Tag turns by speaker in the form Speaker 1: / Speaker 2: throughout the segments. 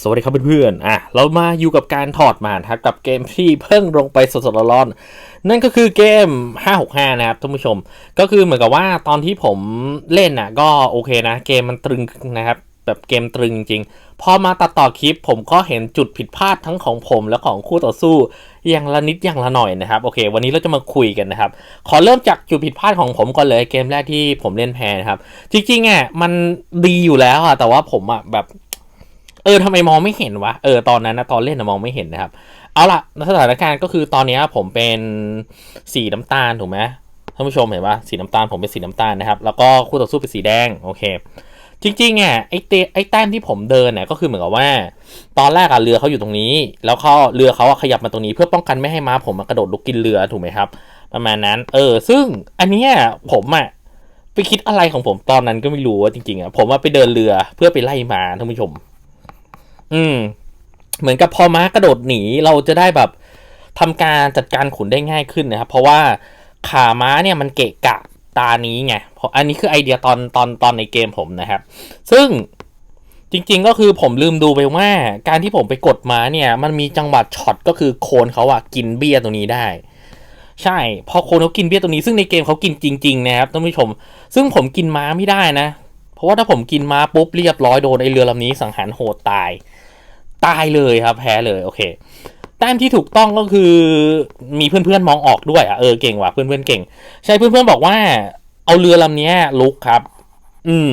Speaker 1: สวัสดีครับเพื่อนๆ อะ เรามาอยู่กับการถอดมานะครับกับเกมที่เพิ่งลงไปสดๆร้อนๆนั่นก็คือเกม 565 นะครับท่านผู้ชม ก็คือเหมือนกับว่าตอนที่ผมเล่นน่ะก็โอเคนะ เกมมันตรึงนะครับ แบบเกมตรึงจริงๆพอมาตัดต่อคลิปผมก็เห็นจุดผิดพลาดทั้งของผมและของคู่ต่อสู้อย่างละนิดอย่างละหน่อยนะครับ โอเค วันนี้เราจะมาคุยกันนะครับ ขอเริ่มจากจุดผิดพลาดของผมก่อนเลยเกมแรกที่ผมเล่นแพ้นะครับ จริงๆอะมันดีอยู่แล้วอะแต่ว่าผมอะแบบ เออทำไมมองไม่เห็นวะ เออตอนนั้นนะตอนเล่นนะมองไม่เห็นนะครับ เอาล่ะสถานการณ์ก็คือตอนนี้ผมเป็นสีน้ำตาลถูกไหมท่านผู้ชมเห็นปะสีน้ำตาลผมเป็นสีน้ำตาลนะครับ แล้วก็คู่ต่อสู้เป็นสีแดงโอเคจริงๆอะไอเตไอแต้มที่ผมเดินเนี่ยก็คือเหมือนกับว่า ตอนแรกอะเรือเขาอยู่ตรงนี้ แล้วเขาเรือเขาอะขยับมาตรงนี้ เพื่อป้องกันไม่ให้ม้าผมมากระโดดลุกกินเรือถูกไหมครับ ประมาณนั้น เออ ซึ่งอันเนี้ยผมอะไปคิดอะไรของผมตอนนั้นก็ไม่รู้ว่าจริงๆอะผมว่าไปเดินเรือเพื่อไปไล่ม้าท่านผู้ชม อืม เหมือนกับพอม้ากระโดดหนีเราจะได้แบบทำการจัดการขุนได้ง่ายขึ้นนะครับ เพราะว่าขาม้าเนี่ยมันเกะกะตานี้ไงเพราะอันนี้คือไอเดียตอนตอนตอนในเกมผมนะครับ ซึ่งจริง ๆ ก็คือผมลืมดูไปว่า การที่ผมไปกดม้าเนี่ย มันมีจังหวะช็อตก็คือโคนเขาอะกินเบี้ยตรงนี้ได้ ใช่ พอโคนเขากินเบี้ยตรงนี้ ซึ่งในเกมเขากินจริง ๆ นะครับท่านผู้ชม ซึ่งผมกินม้าไม่ได้นะ เพราะว่าถ้าผมกินม้าปุ๊บเรียบร้อยโดนไอเรือลำนี้สังหารโหดตาย ตายเลยครับแพ้เลยโอเคแต้มที่ถูกต้องก็คือมีเพื่อนๆมองออกด้วยอะเออเก่งว่ะเพื่อนๆเก่ง ใช่เพื่อนๆบอกว่า เอาเรือลำนี้ลุกครับ อืม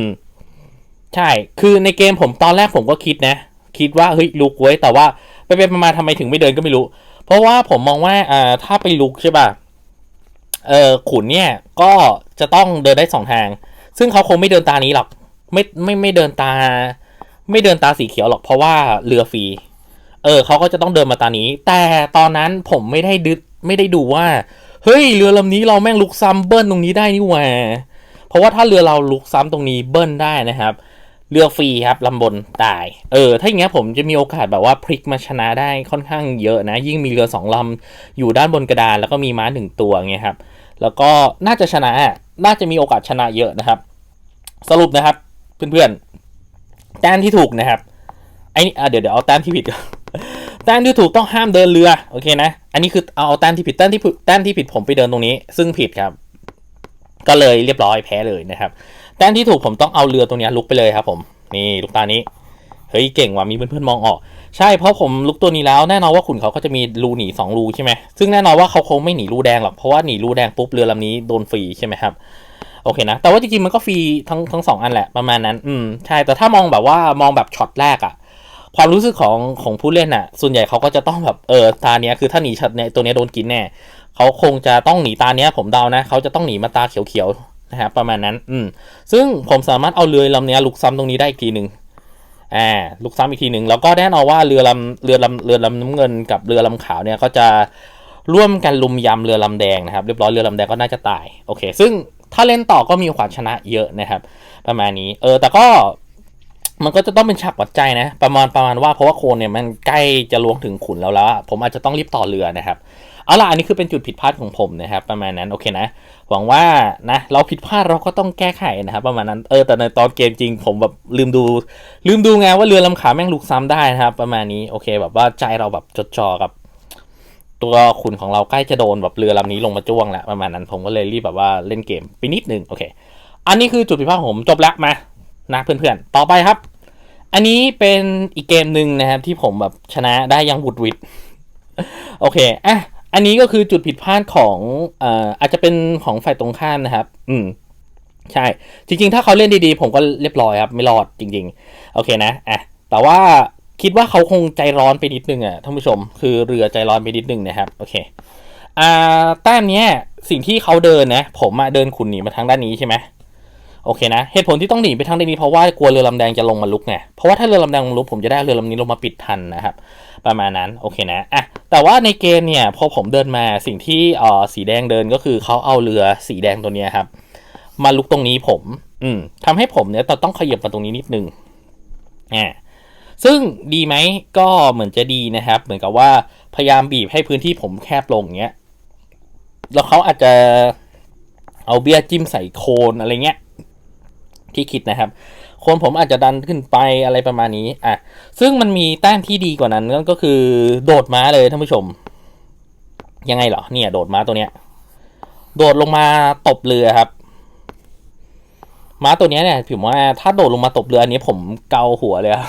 Speaker 1: ใช่ คือในเกมผมตอนแรกผมก็คิดนะ คิดว่าเฮ้ยลุกไว้ยแต่ว่าไปไปมาทำไมถึงไม่เดินก็ไม่รู้ เพราะว่าผมมองว่าอ่าถ้าไปลุกใช่ป่ะเออขุนเนี่ยก็จะต้องเดินได้สองทาง ซึ่งเขาคงไม่เดินตานี้หรอก ไม่ไม่ไม่เดินตา ไม่เดินตาสีเขียวหรอกเพราะว่าเรือฟรี เออเขาก็จะต้องเดินมาตานี้ แต่ตอนนั้นผมไม่ได้ดึไม่ได้ดูว่า เฮ้ยเรือลำนี้เราแม่งลุกซ้ำเบิ้ลตรงนี้ได้นี่หว่าเพราะว่าถ้าเรือเราลุกซ้ำตรงนี้เบิ้ลได้นะครับ เรือฟรีครับลำบนตาย เออ ถ้าอย่างเงี้ยผมจะมีโอกาสแบบว่าพลิกมาชนะได้ค่อนข้างเยอะนะ ยิ่งมีเรือสองลำอยู่ด้านบนกระดาน แล้วก็มีม้าหนึ่งตัวเงี้ยครับ แล้วก็น่าจะชนะ น่าจะมีโอกาสชนะเยอะนะครับ สรุปนะครับ เพื่อนๆ แต้มที่ถูกนะครับไอ้นี่เดี๋ยวเดี๋ยวเอาแต้มที่ผิดก่อนแต้มที่ถูกต้องห้ามเดินเรือโอเคนะอันนี้คือเอาเอาแต้มที่ผิดแต้มที่ผิดแต้มที่ผิดผมไปเดินตรงนี้ ซึ่งผิดครับ ก็เลยเรียบร้อยแพ้เลยนะครับแต้มที่ถูกผมต้องเอาเรือตรงนี้ลุกไปเลยครับ ผมนี่ลูกตานี้เฮ้ยเก่งว่ะมีเพื่อนๆมองออก ใช่เพราะผมลุกตัวนี้แล้วแน่นอนว่าขุนเขาก็จะมีรูหนีสองรูใช่ไหมซึ่งแน่นอนว่าเขาคงไม่หนีรูแดงหรอกเพราะว่าหนีรูแดงปุ๊บเรือลำนี้โดนฟรีใช่ไหมครับ โอเคนะ แต่ว่าจริงๆมันก็ฟรีทั้งทั้งสองอันแหละประมาณนั้น อืมใช่ แต่ถ้ามองแบบว่ามองแบบช็อตแรกอะความรู้สึกของของผู้เล่นอะส่วนใหญ่เขาก็จะต้องแบบเออตาเนี้ยคือถ้าหนีช็อตเนี้ยตัวเนี้ยโดนกินแน่เขาคงจะต้องหนีตาเนี้ยผมเดานะเขาจะต้องหนีมาตาเขียวๆนะครับประมาณนั้น อืมซึ่งผมสามารถเอาเรือลำเนี้ยลุกซ้ำตรงนี้ได้อีกทีหนึ่งอ่าลุกซ้ำอีกทีหนึ่งแล้วก็แน่นอนว่าเรือลำเรือลำเรือลำน้ำเงินกับเรือลำขาวเนี่ยก็จะร่วมกันลุมยำเรือลำแดงนะครับเรียบร้อยเรือลำแดงก็น่าจะตายโอเค ซึ่ง ถ้าเล่นต่อก็มีโอกาสชนะเยอะนะครับ ประมาณนี้ เออ แต่ก็มันก็จะต้องเป็นฉากวัดใจนะ ประมาณประมาณว่าเพราะว่าโคนเนี่ยมันใกล้จะล้วงถึงขุนแล้วแล้วผมอาจจะต้องรีบต่อเรือนะครับเอาล่ะอันนี้คือเป็นจุดผิดพลาดของผมนะครับ ประมาณนั้นโอเคนะ หวังว่านะ เราผิดพลาดเราก็ต้องแก้ไขนะครับ ประมาณนั้นเออแต่ในตอนเกมจริง ผมแบบลืมดู ลืมดูไงว่าเรือลำขาแม่งลุกซ้ำได้นะครับ ประมาณนี้โอเค แบบว่าใจเราแบบจดจ่อกับ ตัวขุนของเราใกล้จะโดนแบบเรือลำนี้ลงมาจ้วงแล้วประมาณนั้นผมก็เลยรีบแบบว่าเล่นเกมไปนิดนึงโอเค อันนี้คือจุดผิดพลาดผมจบแล้วมานะเพื่อนๆ ต่อไปครับ อันนี้เป็นอีกเกมหนึ่งนะครับที่ผมแบบชนะได้ยังบุดวิดโอเคอะอันนี้ก็คือจุดผิดพลาดของเอ่ออาจจะเป็นของฝ่ายตรงข้ามนะครับ อืมใช่ จริง ๆ ถ้าเขาเล่นดีๆ ผมก็เรียบร้อยครับ ไม่รอดจริง ๆ โอเคนะอะแต่ว่า คิดว่าเขาคงใจร้อนไปนิดนึงอะท่านผู้ชม คือเรือใจร้อนไปนิดนึงนะครับโอเคอ่าแต้มเนี้ยสิ่งที่เขาเดินนะผมอะเดินขุนหนีมาทางด้านนี้ใช่ไหมโอเคนะเหตุผลที่ต้องหนีไปทางด้านนี้เพราะว่ากลัวเรือลำแดงจะลงมาลุกไงเพราะว่าถ้าเรือลำแดงลงลุกผมจะได้เรือลำนี้ลงมาปิดทันนะครับ ประมาณนั้นโอเคนะอะแต่ว่าในเกมเนี่ยพอผมเดินมาสิ่งที่อ่อสีแดงเดินก็คือเขาเอาเรือสีแดงตัวเนี้ยครับ มาลุกตรงนี้ผม อืมทำให้ผมเนี่ยต้องขยับมาตรงนี้นิดนึงอ่า ซึ่งดีไหมก็เหมือนจะดีนะครับ เหมือนกับว่าพยายามบีบให้พื้นที่ผมแคบลงเงี้ยแล้วเขาอาจจะเอาเบี้ยจิ้มใส่โคนอะไรเงี้ยที่คิดนะครับ โคนผมอาจจะดันขึ้นไปอะไรประมาณนี้อะซึ่งมันมีแต้มที่ดีกว่านั้นก็คือโดดม้าเลยท่านผู้ชม ยังไงเหรอเนี่ย โดดม้าตัวเนี้ย โดดลงมาตบเรือครับ ม้าตัวนี้เนี่ยผมว่าถ้าโดดลงมาตบเรืออันนี้ผมเกาหัวเลยอะ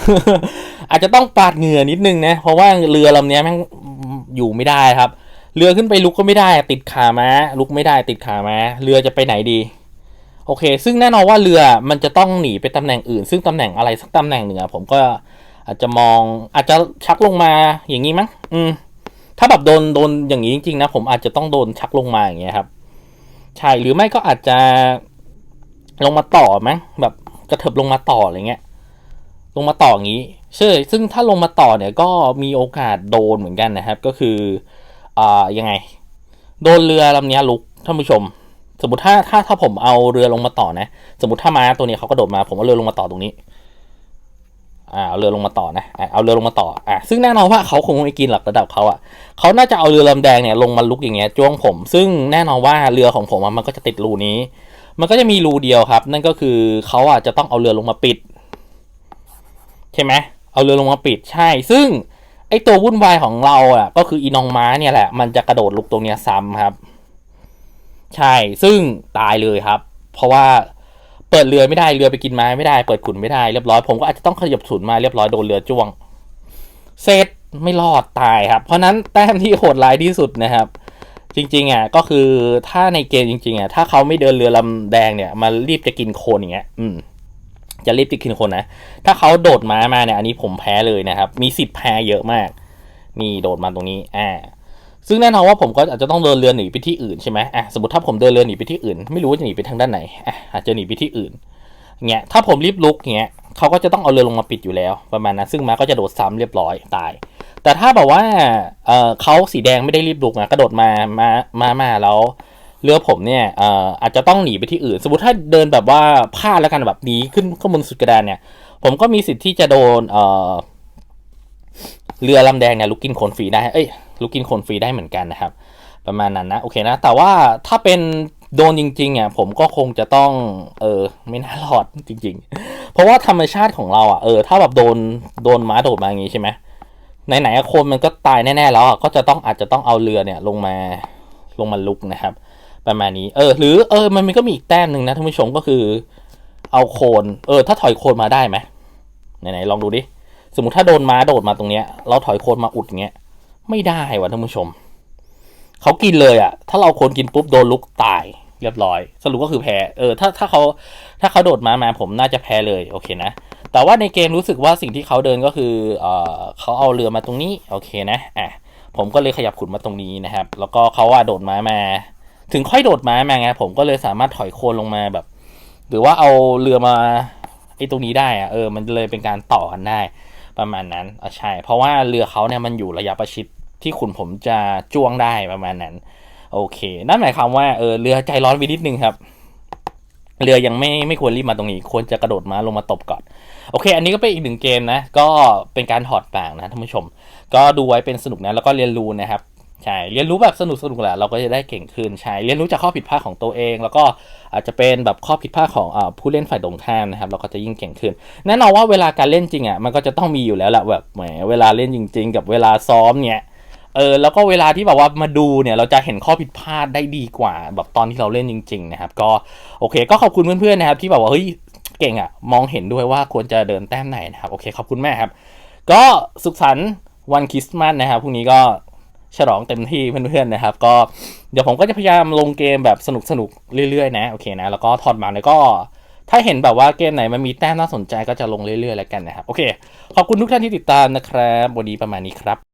Speaker 1: อาจจะต้องปาดเหงื่อนิดนึงนะ เพราะว่าเรือลำนี้แม่งอยู่ไม่ได้ครับ เรือขึ้นไปลุกก็ไม่ได้ ติดขาม้า ลุกไม่ได้ ติดขาม้า เรือจะไปไหนดี โอเค ซึ่งแน่นอนว่าเรือมันจะต้องหนีไปตำแหน่งอื่น ซึ่งตำแหน่งอะไรสักตำแหน่งหนึ่งอะผมก็อาจจะมองอาจจะชักลงมาอย่างนี้มั้งอืมถ้าแบบโดนโดนอย่างนี้จริงๆนะผมอาจจะต้องโดนชักลงมาอย่างเงี้ยครับใช่หรือไม่ก็อาจจะ ลงมาต่อมั้งแบบกระเถิบลงมาต่ออะไรเงี้ย ลงมาต่ออย่างนี้ใช่ซึ่งถ้าลงมาต่อเนี่ยก็มีโอกาสโดนเหมือนกันนะครับ ก็คืออ่ายังไง โดนเรือลำนี้ลุกท่านผู้ชม สมมติถ้าถ้าถ้าผมเอาเรือลงมาต่อนะ สมมติถ้ามาตัวนี้เขากระโดดมาผมเอาเรือลงมาต่อตรงนี้อ่าเอาเรือลงมาต่อนะเอาเรือลงมาต่ออ่าซึ่งแน่นอนว่าเขาคงไม่กินหลักระดับเขาอะเขาน่าจะเอาเรือลำแดงเนี่ยลงมาลุกอย่างเงี้ยจ้วงผม ซึ่งแน่นอนว่าเรือของผมอะมันก็จะติดรูนี้ มันก็จะมีรูเดียวครับ นั่นก็คือเขาอะจะต้องเอาเรือลงมาปิด ใช่ไหมเอาเรือลงมาปิดใช่ ซึ่งไอตัววุ่นวายของเราอะ ก็คืออีนองม้าเนี่ยแหละ มันจะกระโดดลุกตรงเนี้ยซ้ำครับ ใช่ ซึ่งตายเลยครับ เพราะว่าเปิดเรือไม่ได้ เรือไปกินไม้ไม่ได้ เปิดขุนไม่ได้ เรียบร้อย ผมก็อาจจะต้องขยับถุนมาเรียบร้อยโดนเรือจ้วง เสร็จไม่รอดตายครับ เพราะนั้นแต้มที่โหดร้ายที่สุดนะครับ จริงๆอะก็คือถ้าในเกมจริงๆอะถ้าเขาไม่เดินเรือลำแดงเนี่ยมารีบจะกินโคลนอย่างเงี้ยอืมจะรีบจะกินโคนนะถ้าเขาโดดม้ามาเนี่ยอันนี้ผมแพ้เลยนะครับ มีสิทธิ์แพ้เยอะมาก นี่โดดมาตรงนี้อ่าซึ่งแน่นอนว่าผมก็อาจจะต้องเดินเรือหนีไปที่อื่นใช่ไหมอะสมมติถ้าผมเดินเรือหนีไปที่อื่น ไม่รู้ว่าจะหนีไปทางด้านไหนอะอาจจะหนีไปที่อื่นเงี้ยถ้าผมรีบลุกเงี้ยเขาก็จะต้องเอาเรือลงมาปิดอยู่แล้วประมาณนั้นซึ่งม้าก็จะโดดซ้ำเรียบร้อยตาย แต่ถ้าแบบว่าเออเขาสีแดงไม่ได้รีบลุกนะกระโดดมามามามาแล้วเรือผมเนี่ยเอ่ออาจจะต้องหนีไปที่อื่น สมมติถ้าเดินแบบว่าพลาดแล้วกันแบบหนีขึ้นข้างบนสุดกระดานเนี่ย ผมก็มีสิทธิ์ที่จะโดนเอ่อเรือลำแดงเนี่ยลุกกินคนฟรีได้ เอ้ยลุกกินคนฟรีได้เหมือนกันนะครับ ประมาณนั้นนะโอเคนะ แต่ว่าถ้าเป็นโดนจริงๆอะผมก็คงจะต้องเออไม่น่ารอดจริง ๆ เพราะว่าธรรมชาติของเราอะเออถ้าแบบโดนโดนม้าโดดมาอย่างงี้ใช่ไหม ไหนๆคนมันก็ตายแน่ๆแล้วก็จะต้องอาจจะต้องเอาเรือเนี่ยลงมาลงมาลุกนะครับ ประมาณนี้ เออ หรือเออ มันก็มีอีกแต้มหนึ่งนะท่านผู้ชมก็คือ เอาโคน เออ ถ้าถอยโคนมาได้ไหมไหนๆลองดูดิสมมติถ้าโดนม้าโดดมาตรงเนี้ย เราถอยโคนมาอุดอย่างเงี้ยไม่ได้ว่ะท่านผู้ชมเขากินเลยอะถ้าเราโคนกินปุ๊บโดนลุกตายเรียบร้อย สรุปก็คือแพ้ เออ ถ้าถ้าเขาถ้าเขาโดดมามาผมน่าจะแพ้เลย โอเคนะ แต่ว่าในเกมรู้สึกว่าสิ่งที่เขาเดินก็คือเออเขาเอาเรือมาตรงนี้โอเคนะอะผมก็เลยขยับขุนมาตรงนี้นะครับ แล้วก็เขาว่าโดดม้ามา ถึงค่อยโดดม้ามาไงผมก็เลยสามารถถอยโคนลงมาแบบ หรือว่าเอาเรือมาไอ้ตรงนี้ได้อะเออมันเลยเป็นการต่อกันได้ประมาณนั้นอะใช่ เพราะว่าเรือเขาเนี่ยมันอยู่ระยะประชิดที่ขุนผมจะจ้วงได้ประมาณนั้น โอเค นั่นหมายความว่าเออเรือใจร้อนไปนิดนึงครับ เรือยังไม่ไม่ควรรีบมาตรงนี้ ควรจะกระโดดมาลงมาตบก่อน โอเค อันนี้ก็เป็นอีกหนึ่งเกมนะ ก็เป็นการถอดปากนะท่านผู้ชม ก็ดูไว้เป็นสนุกนะแล้วก็เรียนรู้นะครับใช่เรียนรู้แบบสนุกสนุกแหละเราก็จะได้เก่งขึ้นใช่เรียนรู้จากข้อผิดพลาดของตัวเอง แล้วก็อาจจะเป็นแบบข้อผิดพลาดของอผู้เล่นฝ่ายตรงข้ามนะครับเราก็จะยิ่งเก่งขึ้นแน่นอนว่าเวลาการเล่นจริงอะมันก็จะต้องมีอยู่แล้วแหละแบบแหมเวลาเล่นจริง ๆ กับเวลาซ้อมเนี่ย เออแล้วก็เวลาที่แบบว่ามาดูเนี่ยเราจะเห็นข้อผิดพลาดได้ดีกว่า แบบตอนที่เราเล่นจริง ๆ นะครับ ก็โอเค ก็ขอบคุณเพื่อนๆนะครับ ที่แบบว่าเฮ้ยเก่งอะ มองเห็นด้วยว่าควรจะเดินแต้มไหนนะครับโอเคขอบคุณแม่ครับ ก็สุขสันต์วันคริสต์มาสนะครับพรุ่งนี้ก็ฉลองเต็มที่เพื่อนๆนะครับ ก็เดี๋ยวผมก็จะพยายามลงเกมแบบสนุกๆเรื่อยๆนะโอเคนะแล้วก็ถอดมาแล้วก็ถ้าเห็นแบบว่าเกมไหนมันมีแต้มน่าสนใจก็จะลงเรื่อยๆแล้วกันนะครับโอเค ขอบคุณทุกท่านที่ติดตามนะครับ วันนี้ประมาณนี้ครับ